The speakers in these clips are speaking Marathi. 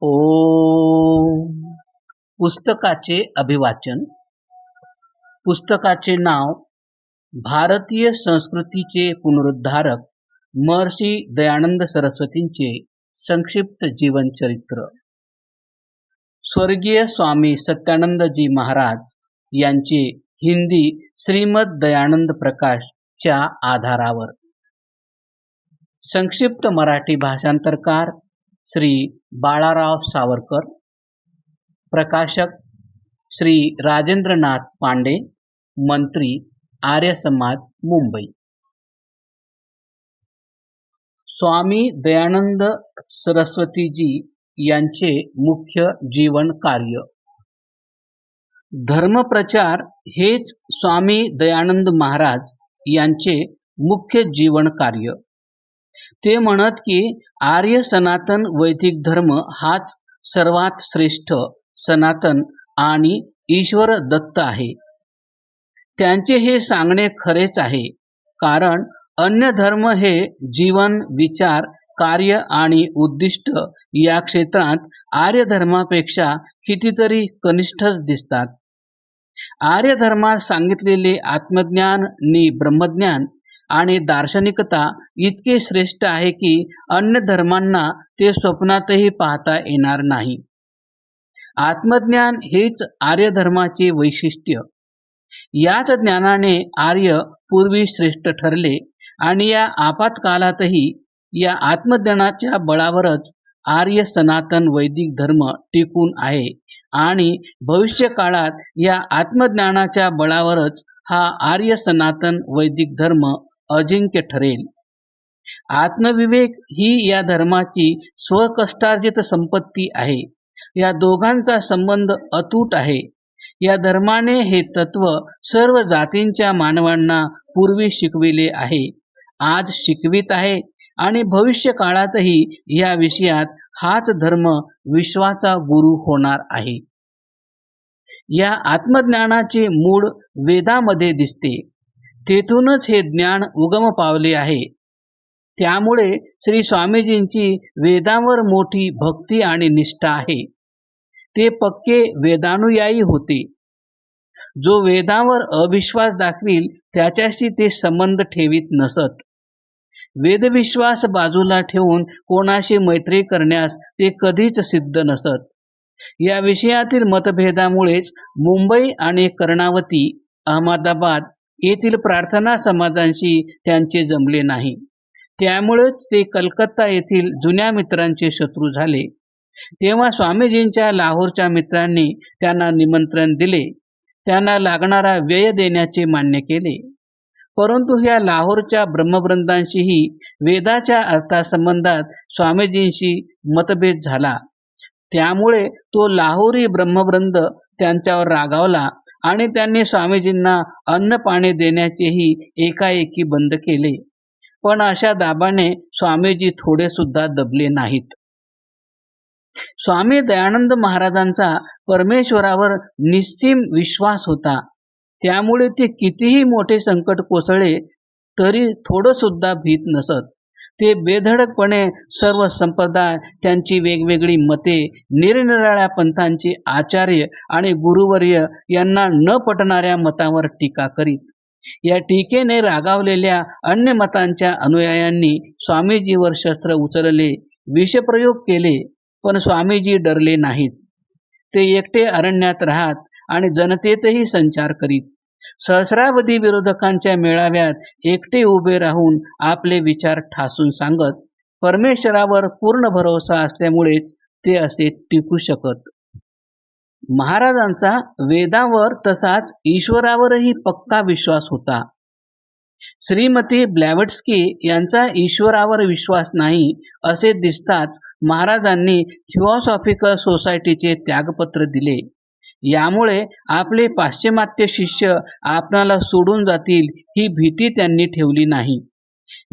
ओ पुस्तकाचे अभिवाचन. पुस्तकाचे नाव भारतीय संस्कृतीचे पुनरुद्धारक महर्षी दयानंद सरस्वतींचे संक्षिप्त जीवनचरित्र स्वर्गीय स्वामी सत्यानंदजी महाराज यांचे हिंदी श्रीमद दयानंद प्रकाशच्या आधारावर. संक्षिप्त मराठी भाषांतरकार श्री बाळाराव सावरकर प्रकाशक श्री राजेंद्रनाथ पांडे मंत्री आर्य समाज मुंबई. स्वामी दयानंद सरस्वतीजी यांचे मुख्य जीवन कार्य. धर्मप्रचार हेच स्वामी दयानंद महाराज यांचे मुख्य जीवन कार्य. ते म्हणत की आर्य सनातन वैदिक धर्म हाच सर्वात श्रेष्ठ सनातन आणि ईश्वर दत्त आहे. त्यांचे हे सांगणे खरेच आहे. कारण अन्य धर्म हे जीवन विचार कार्य आणि उद्दिष्ट या क्षेत्रात आर्य धर्मापेक्षा कितीतरी कनिष्ठच दिसतात. आर्य धर्मात सांगितलेले आत्मज्ञान नि ब्रह्मज्ञान आणि दार्शनिकता इतके श्रेष्ठ आहे की अन्य धर्मांना ते स्वप्नातही पाहता येणार नाही. आत्मज्ञान हेच आर्य धर्माचे वैशिष्ट्य. याच ज्ञानाने आर्य पूर्वी श्रेष्ठ ठरले आणि या आपातकालातही या आत्मज्ञानाच्या बळावरच आर्य सनातन वैदिक धर्म टिकून आहे आणि भविष्य काळात या आत्मज्ञानाच्या बळावरच हा आर्य सनातन वैदिक धर्म अजिंक्य ठरेल. आत्मविवेक ही या धर्माची स्वकष्टार्जित संपत्ती आहे. या दोघांचा संबंध अतूट आहे. या धर्माने हे तत्व सर्व जातींच्या मानवांना पूर्वी शिकविले आहे. आज शिकवित आहे आणि भविष्य काळातही या विषयात हाच धर्म विश्वाचा गुरु होणार आहे. या आत्मज्ञानाचे मूळ वेदामध्ये दिसते. तेथूनच हे ज्ञान उगम पावले आहे. त्यामुळे श्री स्वामीजींची वेदांवर मोठी भक्ती आणि निष्ठा आहे. ते पक्के वेदानुयायी होते. जो वेदांवर अविश्वास दाखवील त्याच्याशी ते संबंध ठेवीत नसत. वेदविश्वास बाजूला ठेवून कोणाशी मैत्री करण्यास ते कधीच सिद्ध नसत. या विषयातील मतभेदामुळेच मुंबई आणि कर्णावती अहमदाबाद येथील प्रार्थना समाजांशी त्यांचे जमले नाही. त्यामुळेच ते कलकत्ता येथील जुन्या मित्रांचे शत्रू झाले. तेव्हा स्वामीजींच्या लाहोरच्या मित्रांनी त्यांना निमंत्रण दिले. त्यांना लागणारा व्यय देण्याचे मान्य केले. परंतु ह्या लाहोरच्या ब्रह्मवृंदांशीही वेदाच्या अर्थासंबंधात स्वामीजींशी मतभेद झाला. त्यामुळे तो लाहोरी ब्रह्मवृंद त्यांच्यावर रागावला आणि त्यांनी स्वामीजींना अन्न पाणी देण्याचेही एकाएकी बंद केले. पण अशा दाबाने स्वामीजी थोडे सुद्धा दबले नाहीत. स्वामी दयानंद महाराजांचा परमेश्वरावर निस्सीम विश्वास होता. त्यामुळे ते कितीही मोठे संकट कोसळले तरी थोडं सुद्धा भीत नसत. ते बेधडकपणे सर्व संप्रदाय त्यांची वेगवेगळी मते निरनिराळ्या पंथांचे आचार्य आणि गुरुवर्य यांना न पटणाऱ्या मतावर टीका करीत. या टीकेने रागावलेल्या अन्य मतांच्या अनुयायांनी स्वामीजीवर शस्त्र उचलले विषप्रयोग केले पण स्वामीजी डरले नाहीत. ते एकटे अरण्यात राहत आणि जनतेतही संचार करीत. सहस्रावधी विरोधकांच्या मेळाव्यात एकटे उभे राहून आपले विचार ठासून सांगत परमेश्वरावर पूर्ण भरोसा असल्यामुळेच ते असे टिकू शकत. महाराजांचा वेदावर तसाच ईश्वरावरही पक्का विश्वास होता. श्रीमती ब्लॅवट्स्की यांचा ईश्वरावर विश्वास नाही असे दिसताच महाराजांनी थिओसॉफिकल सोसायटीचे त्यागपत्र दिले. यामुळे आपले पाश्चिमात्य शिष्य आपणाला सोडून जातील ही भीती त्यांनी ठेवली नाही.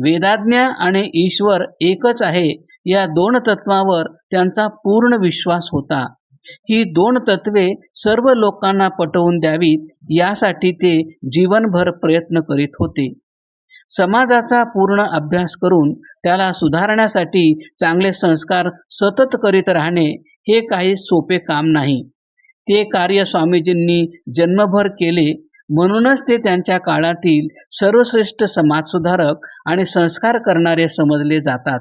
वेदाज्ञा आणि ईश्वर एकच आहे या दोन तत्वावर त्यांचा पूर्ण विश्वास होता. ही दोन तत्वे सर्व लोकांना पटवून द्यावीत यासाठी ते जीवनभर प्रयत्न करीत होते. समाजाचा पूर्ण अभ्यास करून त्याला सुधारण्यासाठी चांगले संस्कार सतत करीत राहणे हे काही सोपे काम नाही. ते कार्य स्वामीजींनी जन्मभर केले. म्हणूनच ते त्यांच्या काळातील सर्वश्रेष्ठ समाजसुधारक आणि संस्कार करणारे समजले जातात.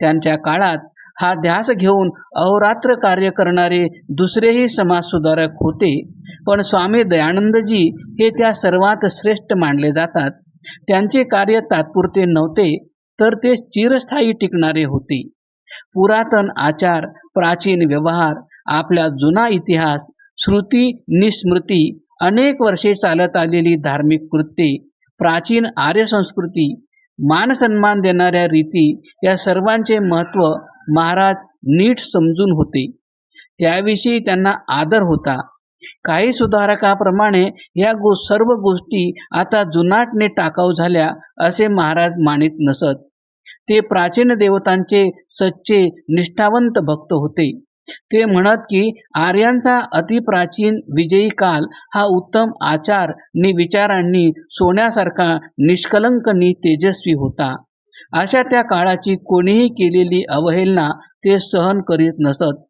त्यांच्या काळात हा ध्यास घेऊन अहोरात्र कार्य करणारे दुसरेही समाजसुधारक होते. पण स्वामी दयानंदजी हे त्या सर्वात श्रेष्ठ मानले जातात. त्यांचे कार्य तात्पुरते नव्हते तर ते चिरस्थायी टिकणारे होते. पुरातन आचार प्राचीन व्यवहार आपला जुना इतिहास श्रुती निस्मृती अनेक वर्षे चालत आलेली धार्मिक कृत्ये प्राचीन आर्य संस्कृती मानसन्मान देणाऱ्या रीती या सर्वांचे महत्त्व महाराज नीट समजून होते. त्याविषयी त्यांना आदर होता. काही सुधारकाप्रमाणे या गो सर्व गोष्टी आता जुनाटने टाकाऊ झाल्या असे महाराज मानित नसत. ते प्राचीन देवतांचे सच्चे निष्ठावंत भक्त होते. ते म्हणत की आर्यांचा अतिप्राचीन विजयी काल हा उत्तम आचार नि विचारांनी सोन्यासारखा निष्कलंक नि तेजस्वी होता. अशा त्या काळाची कोणीही केलेली अवहेलना ते सहन करीत नसत.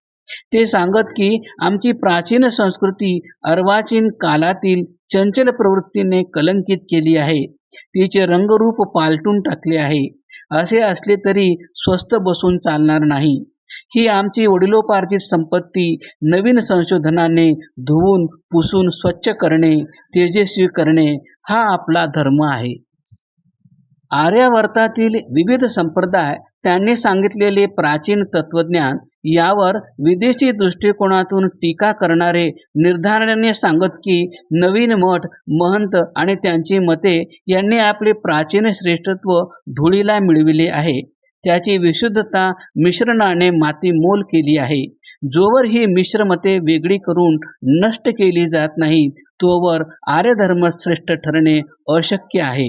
ते सांगत की आमची प्राचीन संस्कृती अर्वाचीन कालातील चंचल प्रवृत्तीने कलंकित केली आहे. तिचे रंगरूप पालटून टाकले आहे. असे असले तरी स्वस्त बसून चालणार नाही. ही आमची वडिलोपार्जित संपत्ती नवीन संशोधनाने धुवून पुसून स्वच्छ करणे तेजस्वी करणे हा आपला धर्म आहे. आर्यावर्तातील विविध संप्रदाय त्यांनी सांगितलेले प्राचीन तत्वज्ञान यावर विदेशी दृष्टिकोनातून टीका करणारे निर्धारणाने सांगत की नवीन मठ महंत आणि त्यांची मते यांनी आपले प्राचीन श्रेष्ठत्व धुळीला मिळविले आहे. त्याची विशुद्धता मिश्रणाने मातीमोल केली आहे. जोवर ही मिश्रमते वेगळी करून नष्ट केली जात नाही तोवर आर्यधर्म श्रेष्ठ ठरणे अशक्य आहे.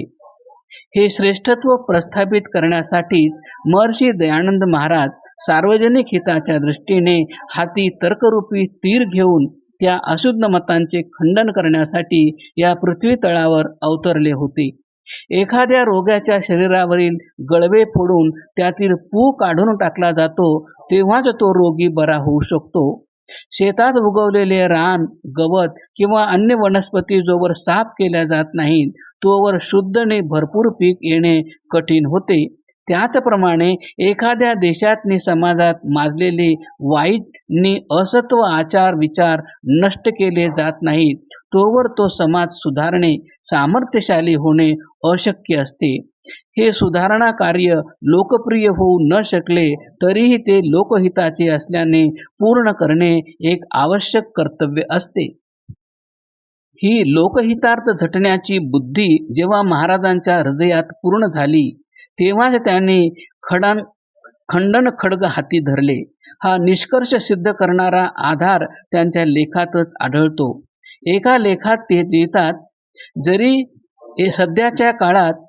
हे श्रेष्ठत्व प्रस्थापित करण्यासाठीच महर्षी दयानंद महाराज सार्वजनिक हिताच्या दृष्टीने हाती तर्करूपी तीर घेऊन त्या अशुद्ध मतांचे खंडन करण्यासाठी या पृथ्वी तळावर अवतरले होते. एखाद्या रोग्याच्या शरीरावरील गळवे फोडून त्यातील पू काढून टाकला जातो तेव्हाच तो रोगी बरा होऊ शकतो. शेतात उगवलेले रान गवत किंवा अन्य वनस्पती जोवर साफ केल्या जात नाहीत तोवर शुद्धने भरपूर पीक येणे कठीण होते. त्याचप्रमाणे एखाद्या देशात नि समाजात माजलेले वाईट नि असत्व आचार विचार नष्ट केले जात नाहीत. तोवर तो समाज सुधारणे सामर्थ्यशाली होणे अशक्य असते. हे सुधारणा कार्य लोकप्रिय होऊ न शकले तरीही ते लोकहिताचे असल्याने पूर्ण करणे एक आवश्यक कर्तव्य असते. ही लोकहितार्थ झटण्याची बुद्धी जेव्हा महाराजांच्या हृदयात पूर्ण झाली तेव्हाच त्यांनी खडान खंडन खडग हाती धरले. हा निष्कर्ष सिद्ध करणारा आधार त्यांच्या लेखातच आढळतो. एका लेखात ते देतात जरी सध्याच्या काळात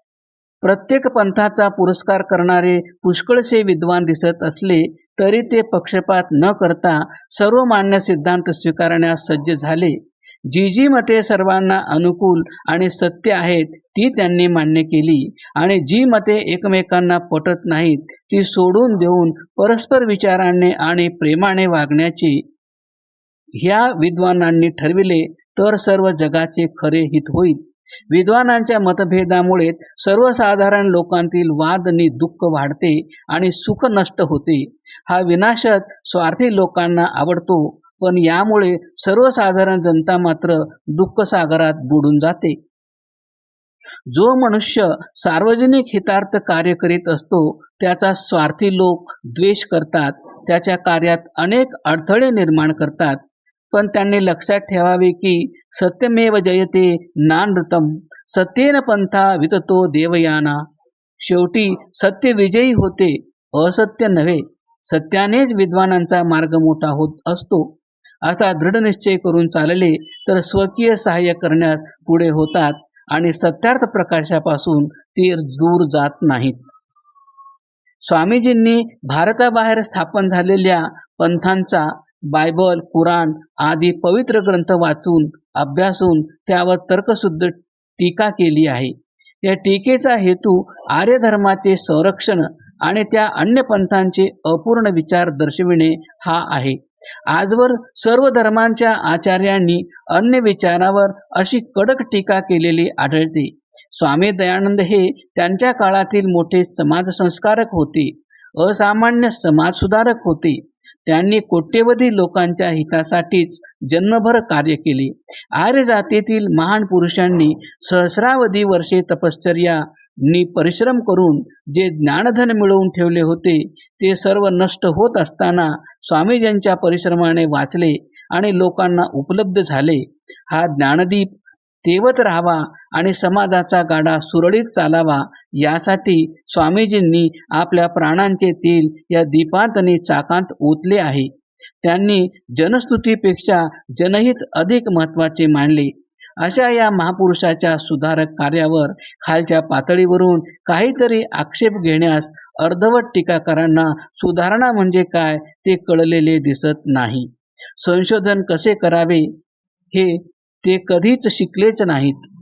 प्रत्येक पंथाचा पुरस्कार करणारे पुष्कळसे विद्वान दिसत असले तरी ते पक्षपात न करता सर्व मान्य सिद्धांत स्वीकारण्यास सज्ज झाले. जी जी मते सर्वांना अनुकूल आणि सत्य आहेत ती त्यांनी मान्य केली. आणि जी मते एकमेकांना पटत नाहीत ती सोडून देऊन परस्पर विचाराने आणि प्रेमाने वागण्याची ह्या विद्वानांनी ठरविले. तर सर्व जगाचे खरे हित होईल. विद्वानांच्या मतभेदामुळे सर्वसाधारण लोकांतील वाद आणि दुःख वाढते आणि सुख नष्ट होते. हा विनाशच स्वार्थी लोकांना आवडतो पण यामुळे सर्वसाधारण जनता मात्र दुःखसागरात बुडून जाते. जो मनुष्य सार्वजनिक हितार्थ कार्य करीत असतो त्याचा स्वार्थी लोक द्वेष करतात त्याच्या कार्यात अनेक अडथळे निर्माण करतात पण त्यांनी लक्षात ठेवावे की सत्यमेव जयते नानृतम. सत्येन पंथा विततो देवयाना. शेवटी सत्य विजयी होते असत्य नव्हे. सत्यानेच विद्वानांचा मार्ग मोठा होत असतो. असा दृढ निश्चय करून चालले तर स्वकीय सहाय्य करण्यास पुढे होतात आणि सत्यार्थ प्रकाशापासून ते दूर जात नाहीत. स्वामीजींनी भारताबाहेर स्थापन झालेल्या पंथांचा बायबल कुराण आदी पवित्र ग्रंथ वाचून अभ्यासून त्यावर तर्कशुद्ध टीका केली आहे. या टीकेचा हेतू आर्य धर्माचे संरक्षण आणि त्या अन्य पंथांचे अपूर्ण विचार दर्शविणे हा आहे. आजवर सर्व धर्मांच्या आचार्यांनी अन्य विचारावर अशी कडक टीका केलेली आढळते. स्वामी दयानंद हे त्यांच्या काळातील मोठे समाजसंस्कारक होते असामान्य समाजसुधारक होते. त्यांनी कोट्यवधी लोकांच्या हितासाठीच जन्मभर कार्य केले. आर्य जातीतील महान पुरुषांनी सहस्रावधी वर्षे तपश्चर्या नी परिश्रम करून जे ज्ञानधन मिळवून ठेवले होते ते सर्व नष्ट होत असताना स्वामीजींच्या परिश्रमाने वाचले आणि लोकांना उपलब्ध झाले. हा ज्ञानदीप तेवत राहावा आणि समाजाचा गाडा सुरळीत चालावा यासाठी स्वामीजींनी आपल्या प्राणांचे तेल या दीपांतने चाकांत ओतले आहे. त्यांनी जनस्तुतीपेक्षा जनहित अधिक महत्त्वाचे मानले. अशा या महापुरुषाच्या सुधारक कार्यावर खालच्या पातळीवरून काहीतरी आक्षेप घेण्यास अर्धवट टीकाकारांना सुधारणा म्हणजे काय ते कळलेले दिसत नाही. संशोधन कसे करावे हे ते कधीच शिकलेच नाहीत.